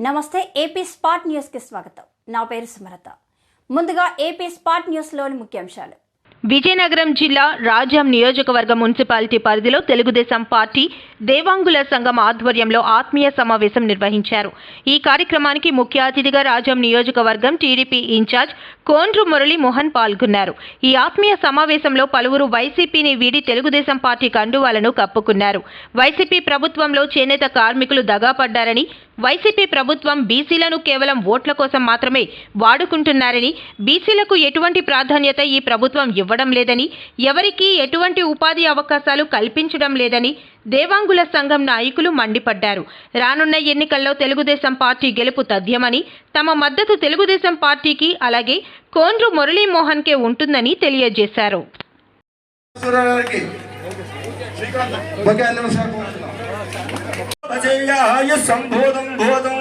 నమస్తే AP spot న్యూస్కి స్వాగతం. నా పేరు సుమలత. ముందుగా ఏపీ స్పాట్ న్యూస్లోని ముఖ్యాంశాలు. విజయనగరం జిల్లా రాజాం నియోజకవర్గ మున్సిపాలిటీ పరిధిలో తెలుగుదేశం పార్టీ దేవాంగుల సంఘం ఆధ్వర్యంలో ఆత్మీయ సమావేశం నిర్వహించారు. ఈ కార్యక్రమానికి ముఖ్య అతిథిగా రాజం నియోజకవర్గం టీడీపీ ఇన్ఛార్జ్ కోండ్రు మురళీ మోహన్ పాల్గొన్నారు. ఈ ఆత్మీయ సమావేశంలో పలువురు వైసీపీని వీడి తెలుగుదేశం పార్టీ కండువాలను కప్పుకున్నారు. వైసీపీ ప్రభుత్వంలో చేనేత కార్మికులు దగాపడ్డారని వైసీపీ ప్రభుత్వం బీసీలను కేవలం ఓట్ల కోసం మాత్రమే వాడుకుంటున్నారని బీసీలకు ఎటువంటి ప్రాధాన్యత ఈ ప్రభుత్వం ఇవ్వడం లేదని ఎవరికీ ఎటువంటి ఉపాధి అవకాశాలు కల్పించడం లేదని దేవాంగుల సంఘం నాయకులు మండిపడ్డారు. రానున్న ఎన్నికల్లో తెలుగుదేశం పార్టీ గెలుపు తథ్యమని తమ మద్దతు తెలుగుదేశం పార్టీకి అలాగే కోండ్రు మురళీమోహన్కే ఉంటుందని తెలియజేశారు. సంబోధం బోధం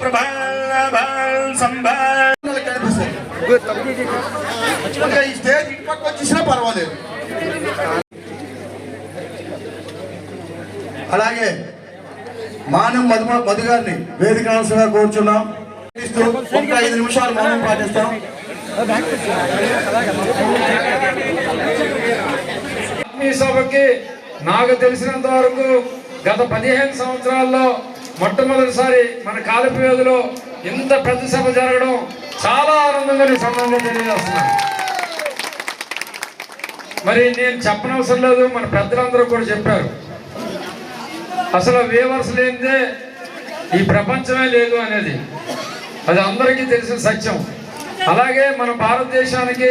ప్రభాన్ సంభాన్ స్టేజ్ పర్వాలేదు. అలాగే మానం మధు మధు గారిని వేదిక అంశంగా కోరుచున్నాం. ఒక ఐదు నిమిషాలు మౌనం పాటిస్తాం. సభకి నాకు తెలిసినంత వరకు గత పదిహేను సంవత్సరాల్లో మొట్టమొదటిసారి మన కాలపేదలో ఇంత పెద్ద సభ జరగడం చాలా ఆనందంగా నేను సందర్భంగా తెలియజేస్తున్నాను. మరి నేను చెప్పనవసరం లేదు మన పెద్దలందరూ కూడా చెప్పారు. అసలు వేవర్స్ లేనిదే ఈ ప్రపంచమే లేదు అనేది. అది అందరికీ తెలిసిన సత్యం. అలాగే మన భారతదేశానికి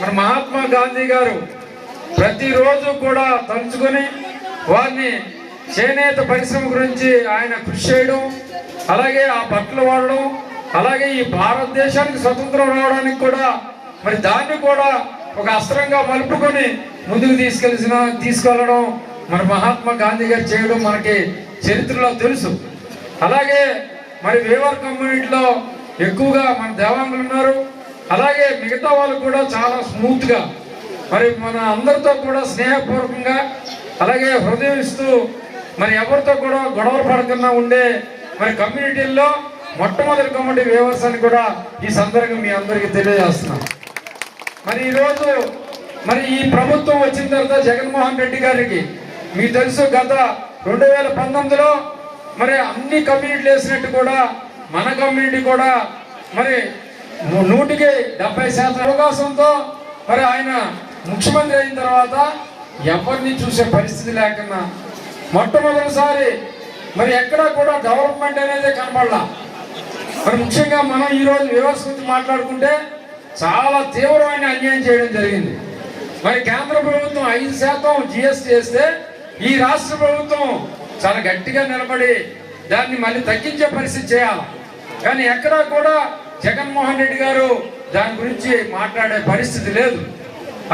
మన మహాత్మా గాంధీ గారు ప్రతిరోజు కూడా తలుచుకొని వారిని చేనేత పరిశ్రమ గురించి ఆయన కృషి చేయడం అలాగే ఆ బట్టలు వాడడం అలాగే ఈ భారతదేశానికి స్వతంత్రం రావడానికి కూడా మరి దాన్ని కూడా ఒక అస్త్రంగా మలుపుకొని ముందుకు తీసుకెళ్ళిన తీసుకెళ్ళడం మన మహాత్మా గాంధీ గారు చేయడం మనకి చరిత్రలో తెలుసు. అలాగే మరి వేవర్ కమ్యూనిటీలో ఎక్కువగా మన దేవాంగులు ఉన్నారు. అలాగే మిగతా వాళ్ళు కూడా చాలా స్మూత్గా మరి మన అందరితో కూడా స్నేహపూర్వకంగా అలాగే హృదయం ఇస్తూ మరి ఎవరితో కూడా గొడవలు పడకుండా ఉండే మరి కమ్యూనిటీల్లో మొట్టమొదటి కమ్యూనిటీ వేవర్స్ అని కూడా ఈ సందర్భంగా మీ అందరికీ తెలియజేస్తున్నాం. మరి ఈరోజు మరి ఈ ప్రభుత్వం వచ్చిన తర్వాత జగన్మోహన్ రెడ్డి గారికి మీకు తెలుసు గత రెండు వేల పంతొమ్మిదిలో మరి అన్ని కమ్యూనిటీలు వేసినట్టు కూడా మన కమ్యూనిటీ కూడా మరి నూటికి డెబ్బై శాతం అవకాశంతో మరి ఆయన ముఖ్యమంత్రి అయిన తర్వాత ఎవరిని చూసే పరిస్థితి లేకుండా మొట్టమొదటిసారి మరి ఎక్కడా కూడా డెవలప్మెంట్ అనేది కనపడలా మరి ముఖ్యంగా మనం ఈరోజు వ్యవస్థ గురించి మాట్లాడుకుంటే చాలా తీవ్రమైన అన్యాయం చేయడం జరిగింది. మరి కేంద్ర ప్రభుత్వం ఐదు శాతం జిఎస్టీ వేస్తే ఈ రాష్ట్ర ప్రభుత్వం చాలా గట్టిగా నిలబడి దాన్ని మళ్ళీ తగ్గించే పరిస్థితి చేయాలి. కానీ ఎక్కడా కూడా జగన్మోహన్ రెడ్డి గారు దాని గురించి మాట్లాడే పరిస్థితి లేదు.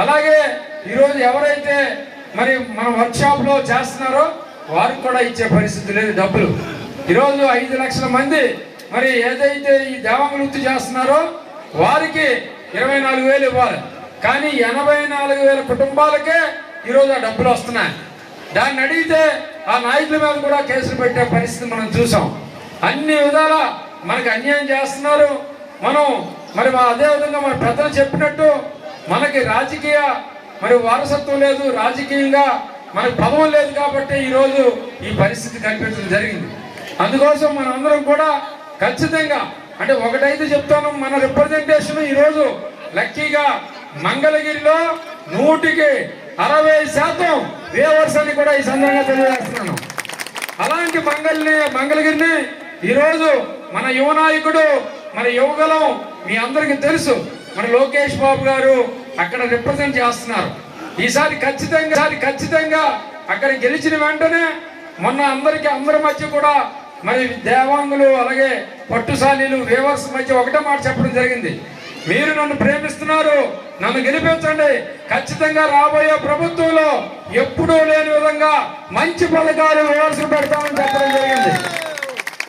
అలాగే ఈరోజు ఎవరైతే మరి మన వర్క్షాప్లో చేస్తున్నారో వారికి కూడా ఇచ్చే పరిస్థితి లేదు డబ్బులు. ఈరోజు ఐదు లక్షల మంది మరి ఏదైతే ఈ దేవాంగ వృత్తి చేస్తున్నారో వారికి ఇరవై నాలుగు వేలు ఇవ్వాలి. కానీ ఎనభై నాలుగు వేల కుటుంబాలకే ఈరోజు ఆ డబ్బులు వస్తున్నాయి. దాన్ని అడిగితే ఆ నాయకుల మీద కూడా కేసులు పెట్టే పరిస్థితి మనం చూసాం. అన్ని విధాల మనకు అన్యాయం చేస్తున్నారు. మనం మరి మా అదే విధంగా మన పెద్దలు చెప్పినట్టు మనకి రాజకీయ మరి వారసత్వం లేదు రాజకీయంగా మనకు పదవం లేదు కాబట్టి ఈరోజు ఈ పరిస్థితి కనిపించడం జరిగింది. అందుకోసం మనందరం అందరం కూడా ఖచ్చితంగా అంటే ఒకటైతే చెప్తాను మన రిప్రజెంటేషన్ ఈరోజు లక్కీగా మంగళగిరిలో నూటికి అరవై శాతం వ్యూవర్స్ అని కూడా ఈ సందర్భంగా తెలియజేస్తున్నాను. అలాంటి మంగళని మంగళగిరిని ఈరోజు మన యువ నాయకుడు మన యువగలం మీ అందరికీ తెలుసు. మన లోకేష్ బాబు గారు అక్కడ రిప్రజెంట్ చేస్తున్నారు. ఈసారి ఖచ్చితంగా ఈసారి ఖచ్చితంగా అక్కడ గెలిచిన వెంటనే మొన్న అందరికి అందరి మధ్య కూడా మరి దేవాంగులు అలాగే పట్టుశాలీలు వేవర్స్ మధ్య ఒకటే మాట చెప్పడం జరిగింది. మీరు నన్ను ప్రేమిస్తున్నారు నన్ను గెలిపించండి. ఖచ్చితంగా రాబోయే ప్రభుత్వంలో ఎప్పుడూ లేని విధంగా మంచి పథకాలు వేవర్స్ పెడతామని చెప్పడం జరిగింది.